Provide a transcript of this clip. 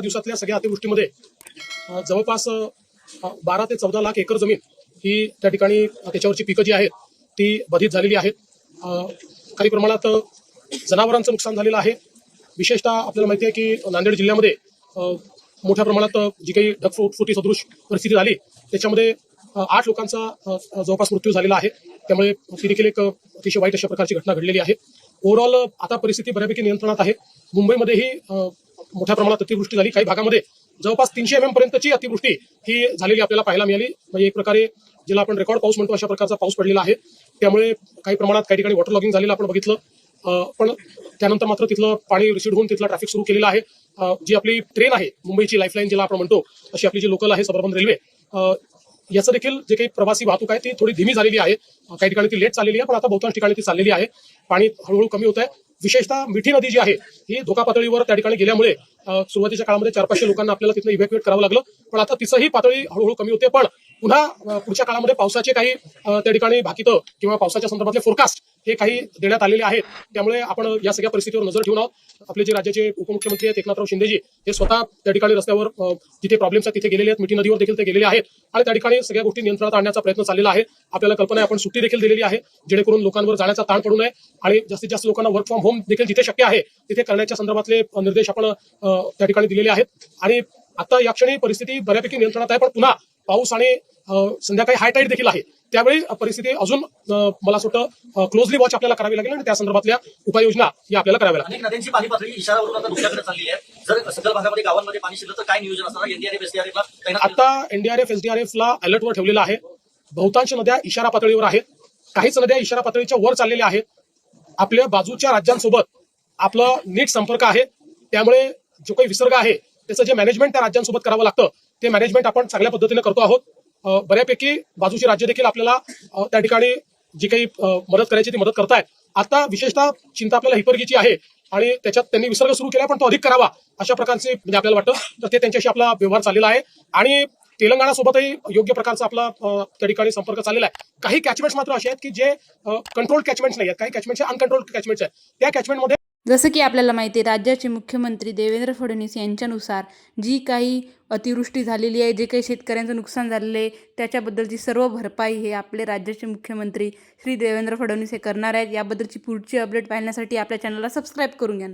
दिवसातल्या सगळ्या अतिवृष्टीमध्ये जवळपास बारा ते चौदा लाख एकर जमीन ही त्या ठिकाणी त्याच्यावरची पिकं जी आहेत ती बाधित झालेली आहेत. काही प्रमाणात जनावरांचं नुकसान झालेलं आहे. विशेषतः आपल्याला माहिती आहे की नांदेड जिल्ह्यामध्ये मोठ्या प्रमाणात जी काही ढगफुटी सदृश परिस्थिती झाली त्याच्यामध्ये आठ लोकांचा जवळपास मृत्यू झालेला आहे. त्यामुळे ती देखील एक अतिशय वाईट अशा प्रकारची घटना घडलेली आहे. ओव्हरऑल आता परिस्थिती बऱ्यापैकी नियंत्रणात आहे. मुंबईमध्येही मोठ्या प्रमाणात अतिवृष्टी झाली. काही भागामध्ये जवळपास तीनशे एम एम पर्यंतची अतिवृष्टी ही झालेली आपल्याला पाहायला मिळाली. म्हणजे एक प्रकारे ज्याला आपण रेकॉर्ड पाऊस म्हणतो अशा प्रकारचा पाऊस पडलेला आहे. त्यामुळे काही प्रमाणात काही ठिकाणी वॉटर लॉगिंग झालेलं आपण बघितलं. पण त्यानंतर मात्र तिथलं पाणी रिसीड होऊन तिथलं ट्रॅफिक सुरू केलेलं आहे. जी आपली ट्रेन आहे मुंबईची लाईफलाईन जिला आपण म्हणतो अशी आपली जी लोकल आहे सबर्बन रेल्वे याचं देखील जे काही प्रवासी वाहतूक आहे ती थोडी धीमी झालेली आहे. काही ठिकाणी ती लेट चाललेली आहे पण आता बहुतांश ठिकाणी ती चाललेली आहे. पाणी हळूहळू कमी होत आहे विशेषतः मिठी नदी जी आहे ही धोका पातळीवर त्या ठिकाणी गेल्यामुळे सुरुवातीच्या काळामध्ये चार पाचशे लोकांना आपल्याला तिथं इव्हॅक्युएट करावं लागलं. पण आता तिचंही पातळी हळूहळू कमी होते. पण पुन्हा पुढच्या काळामध्ये पावसाचे काही त्या ठिकाणी भाकितं किंवा पावसाच्या संदर्भातले फोरकास्ट हे काही देण्यात आलेले आहेत. त्यामुळे आपण या सगळ्या परिस्थितीवर नजर ठेवून आहोत. आपले जे राज्याचे उपमुख्यमंत्री आहेत एकनाथराव शिंदेजी हे स्वतः त्या ठिकाणी रस्त्यावर जिथे प्रॉब्लेम्स आहेत तिथे गेलेले आहेत. मिठी नदीवर देखील ते गेलेले आहेत. आणि त्या ठिकाणी सगळ्या गोष्टी नियंत्रणात आणण्याचा प्रयत्न चाललेला आहे. आपल्याला कल्पना आहे आपण सुट्टी देखील दिलेली आहे जेणेकरून लोकांवर जाण्याचा ताण पडू नये. आणि जास्तीत जास्त लोकांना वर्क फ्रॉम होम देखील जिथे शक्य आहे तिथे करण्याच्या संदर्भातले निर्देश आपण त्या ठिकाणी दिलेले आहेत. आणि आता या क्षणी परिस्थिती बऱ्यापैकी नियंत्रणात आहे पण पुन्हा पाऊस आणि संध्याकाळी हाय टाईड देखील आहे. त्यावेळी परिस्थिती अजून मला असं वाटतं क्लोजली वॉच आपल्याला करावी लागेल आणि त्या संदर्भातल्या उपाययोजना या आपल्याला कराव्या लागतील. नद्यांची पाणी पातळी इशारावरून आता धोक्याकडे चालली आहे. जर सखल भागामध्ये गावांमध्ये पाणी शिरलं तर काय नियोजन असणार? एनडीआरएफ एसडीआरएफला? आता एनडीआरएफ एसडीआरएफला अलर्टवर ठेवलेलं आहे. बहुतांश नद्या इशारा पातळीवर आहेत. काहीच नद्या इशारा पातळीच्या वर चाललेल्या आहेत. आपल्या बाजूच्या राज्यांसोबत आपलं नीट संपर्क आहे. त्यामुळे जो काही विसर्ग आहे त्याचं जे मॅनेजमेंट त्या राज्यांसोबत करावं लागतं ते मॅनेजमेंट आपण चांगल्या पद्धतीने करतो आहोत. बऱ्यापैकी बाजूची राज्य देखील आपल्याला त्या ठिकाणी जी काही मदत करायची ती मदत करतायत. आता विशेषतः चिंता आपल्याला हिपरगीची आहे आणि त्याच्यात त्यांनी विसर्ग सुरू केला पण तो अधिक करावा अशा प्रकारचे म्हणजे आपल्याला वाटतं. तर ते त्यांच्याशी आपला व्यवहार चाललेला आहे आणि तेलंगणासोबतही योग्य प्रकारचा आपला त्या ठिकाणी संपर्क चाललेला आहे. काही कॅचमेंट्स मात्र असे आहेत की जे कंट्रोल कॅचमेंट्स नाही आहेत. काही कॅचमेंट्स अनकंट्रोल कॅचमेंट्स आहेत. त्या कॅचमेंटमध्ये जसं की आपल्याला माहिती आहे राज्याचे मुख्यमंत्री देवेंद्र फडणवीस यांच्यानुसार जी काही अतिवृष्टी झालेली आहे जे काही शेतकऱ्यांचं नुकसान झालेलं आहे त्याच्याबद्दलची सर्व भरपाई हे आपले राज्याचे मुख्यमंत्री श्री देवेंद्र फडणवीस हे करणार आहेत. याबद्दलची पुढची अपडेट पाहण्यासाठी आपल्या चॅनलला सबस्क्राईब करून घ्या.